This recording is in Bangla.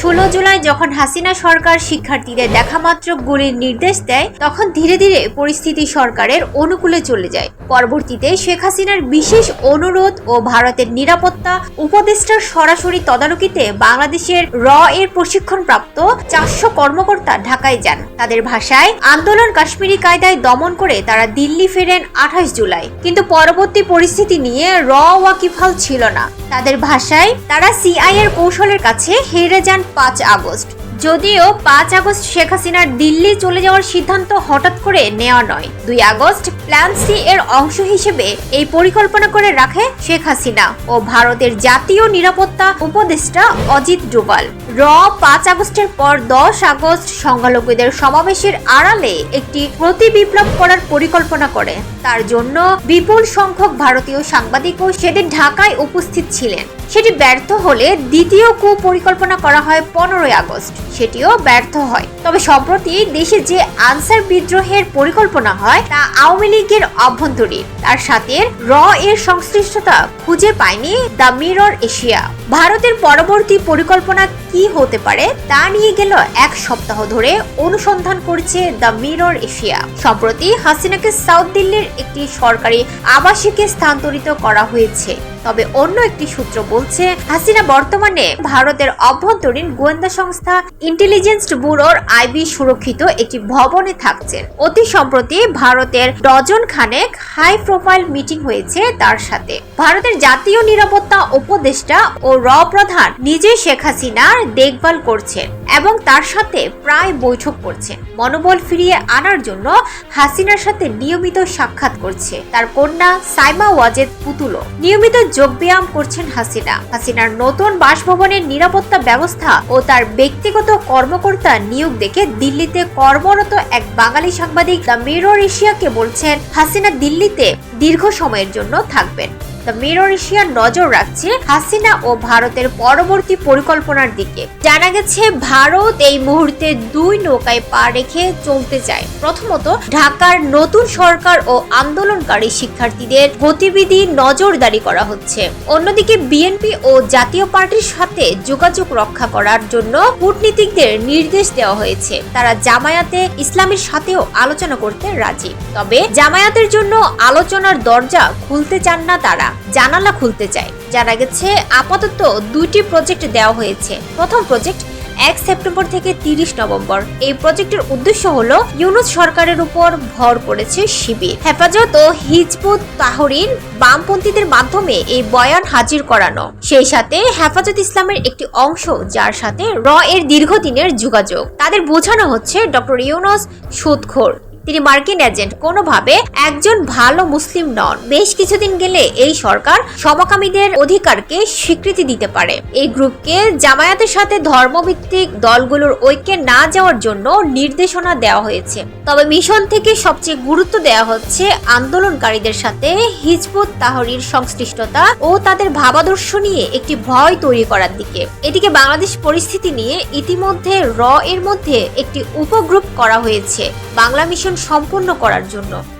ষোলো জুলাই যখন হাসিনা সরকার শিক্ষার্থীদের দেখামাত্র গুলির নির্দেশ দেয়, তখন ধীরে ধীরে পরিস্থিতি সরকারের অনুকূলে চলে যায়। পরবর্তীতে শেখ হাসিনার বিশেষ অনুরোধ ও ভারতের নিরাপত্তা উপদেষ্টার সরাসরি তদারকিতে বাংলাদেশের র এর প্রশিক্ষণপ্রাপ্ত চারশো কর্মকর্তা ঢাকায় যান। তাদের ভাষায়, আন্দোলন কাশ্মীরি কায়দায় দমন করে তারা দিল্লি ফেরেন আঠাশ জুলাই। কিন্তু পরবর্তী পরিস্থিতি নিয়ে র ওয়াকিফাল ছিল না। তাদের ভাষায়, তারা সিআই এর কৌশলের কাছে হেরে যান পাঁচ আগস্ট। যদিও পাঁচ আগস্ট শেখ হাসিনার দিল্লি চলে যাওয়ার সিদ্ধান্ত হঠাৎ করে নেওয়া নয়। দুই আগস্ট প্ল্যান সি এর অংশ হিসেবে এই পরিকল্পনা করে রাখে শেখ হাসিনা ও ভারতের জাতীয় নিরাপত্তা উপদেষ্টা অজিত ডোভাল। র পাঁচ আগস্টের পর দশ আগস্ট সংখ্যালঘুদের সমাবেশের আড়ালে একটি প্রতি বিপ্লব করার পরিকল্পনা করে। তার জন্য বিপুল সংখ্যক ভারতীয় সাংবাদিকও সেদিন ঢাকায় উপস্থিত ছিলেন। সেটি ব্যর্থ হলে দ্বিতীয় কু পরিকল্পনা করা হয় পনেরোই আগস্ট। সেটিও ব্যর্থ হয়। তবে সম্প্রতি দেশে যে আনসার বিদ্রোহের পরিকল্পনা হয়, তা আওয়ামী লীগের অভ্যন্তরীণ। তার সাথে র এর সংশ্লিষ্টতা খুঁজে পায়নি দ্য মিরর এশিয়া। ভারতের পরবর্তী পরিকল্পনা কি হতে পারে, তা নিয়ে গেল এক সপ্তাহ ধরে অনুসন্ধান করছে দ্য মিরর এশিয়া। সম্প্রতি হাসিনাকে সাউথ দিল্লির একটি সরকারি আবাসিকে স্থানান্তরিত করা হয়েছে। তবে অন্য একটি সূত্র বলছে, হাসিনা বর্তমানে ভারতের অভ্যন্তরীণ গোয়েন্দা সংস্থা ইন্টেলিজেন্স ব্যুরোর আইবি সুরক্ষিত একটি ভবনে থাকছেন অতি সম্প্রতি ভারতের ডজন খানেক হাই প্রোফাইল মিটিং হয়েছে তার সাথে। ভারতের জাতীয় নিরাপত্তা উপদেষ্টা ও র প্রধান নিজে শেখ হাসিনার দেখভাল করছেন এবং তার সাথে প্রায় বৈঠক করছেন। মনোবল ফিরিয়ে আনার জন্য হাসিনার সাথে নিয়মিত সাক্ষাৎ করছে। তার কন্যা সাইমা ওয়াজেদ পুতুলো নিয়মিত যোগব্যায়াম করছেন হাসিনা। হাসিনার নতুন বাসভবনের নিরাপত্তা ব্যবস্থা ও তার ব্যক্তিগত কর্মকর্তা নিয়োগ দেখে দিল্লিতে কর্মরত এক বাঙালি সাংবাদিক দ্য মিরর এশিয়াকে বলছেন, হাসিনা দিল্লিতে দীর্ঘ সময়ের জন্য থাকবেন। মিরর এশিয়া নজর রাখছে হাসিনা ও ভারতের পরবর্তী পরিকল্পনার দিকে। জানা গেছে, ভারত এই মুহূর্তে দুই নৌকায় পা রেখে চলতে চায়। প্রথমত, ঢাকার নতুন সরকার ও আন্দোলনকারী শিক্ষার্থীদের গতিবিধি নজরদারি করা হচ্ছে। অন্যদিকে বিএনপি ও জাতীয় পার্টির সাথে যোগাযোগ রক্ষা করার জন্য কূটনীতিকদের নির্দেশ দেওয়া হয়েছে। তারা জামায়াতে ইসলামের সাথেও আলোচনা করতে রাজি। তবে, জামায়াতের জন্য আলোচনার দরজা খুলতে চান না তারা। জানালা খুলতে চায়। জানা গেছে, আপাতত দুইটি প্রজেক্ট দেওয়া হয়েছে। প্রথম প্রজেক্ট এক সেপ্টেম্বর থেকে তিরিশ নভেম্বর। এই প্রজেক্টের উদ্দেশ্য হলো ইউনুস সরকারের উপর ভর করেছে শিবির। হেফাজত ও হিজবুত তাহরিন বামপন্থীদের মাধ্যমে এই বয়ান হাজির করানো। সেই সাথে হেফাজত ইসলামের একটি অংশ, যার সাথে র এর দীর্ঘদিনের যোগাযোগ। তাদের বোঝানো হচ্ছে ডক্টর ইউনুস সুদখোর। তিনি মার্কিন এজেন্ট। কোনোভাবে একজন ভালো মুসলিম নন। বেশ কিছুদিন গেলে এই সরকার সমকামীদের অধিকারকে স্বীকৃতি দিতে পারে। এই গ্রুপকে জামায়াতের সাথে ধর্মভিত্তিক দলগুলোর ঐক্যে না যাওয়ার জন্য নির্দেশনা দেওয়া হয়েছে। তবে মিশন থেকে সবচেয়ে গুরুত্ব দেওয়া হচ্ছে আন্দোলনকারীদের সাথে হিজবুত তাহরির সংশ্লিষ্টতা ও তাদের ভাবাদর্শ নিয়ে একটি ভয় তৈরি করার দিকে। এদিকে বাংলাদেশ পরিস্থিতি নিয়ে ইতিমধ্যে র এর মধ্যে একটি উপগ্রুপ করা হয়েছে। বাংলা মিশন সম্পূর্ণ করার জন্য।